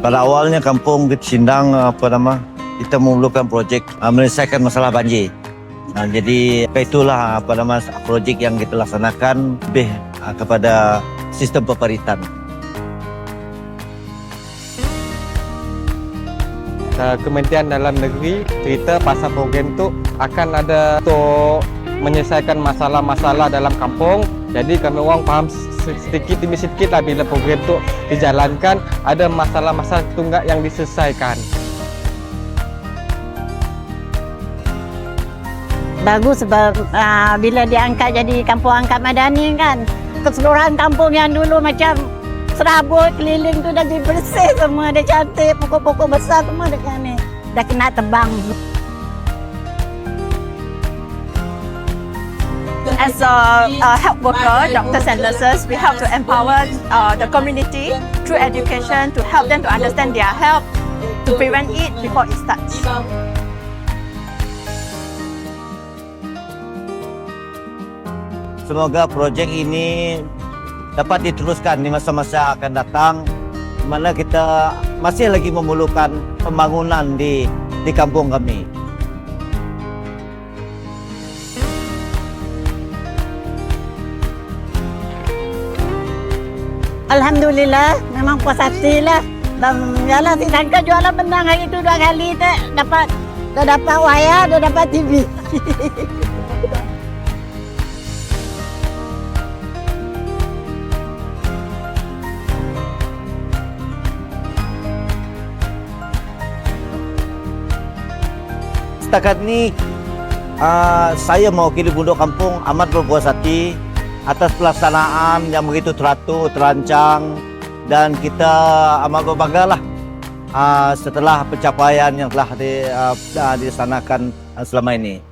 pada awalnya kampung Sindang apa nama kita memerlukan projek uh, menyelesaikan masalah banjir. Uh, jadi itulah apa nama projek yang kita laksanakan lebih uh, kepada sistem peperitan. Kementerian Dalam Negeri cerita pasal program tu akan ada untuk menyelesaikan masalah-masalah dalam kampung. Jadi kami orang faham se- sedikit demi sedikit lah bila program tu dijalankan ada masalah-masalah tunggak yang diselesaikan. Bagus sebab uh, bila diangkat jadi kampung angkat madani kan keseluruhan kampung yang dulu macam serabut keliling tu dah bersih semua dah cantik pokok-pokok besar semua dah ni dah kena tebang As a, a health worker, doctors and nurses, we help to empower uh, the community through education to help them to understand their health, to prevent it before it starts. Semoga projek ini dapat diteruskan di masa-masa akan datang di mana kita masih lagi memerlukan pembangunan di di kampung kami. Alhamdulillah memang puas hati lah. Dan yalah si sangka jualan menang hari tu dua kali tak dapat dah dapat wayar dah dapat TV Setakat ni uh, saya mewakili Bunduk Kampung amat berpuas hati atas pelaksanaan yang begitu teratur, terancang dan kita amat berbangga lah uh, setelah pencapaian yang telah di, uh, dilaksanakan selama ini.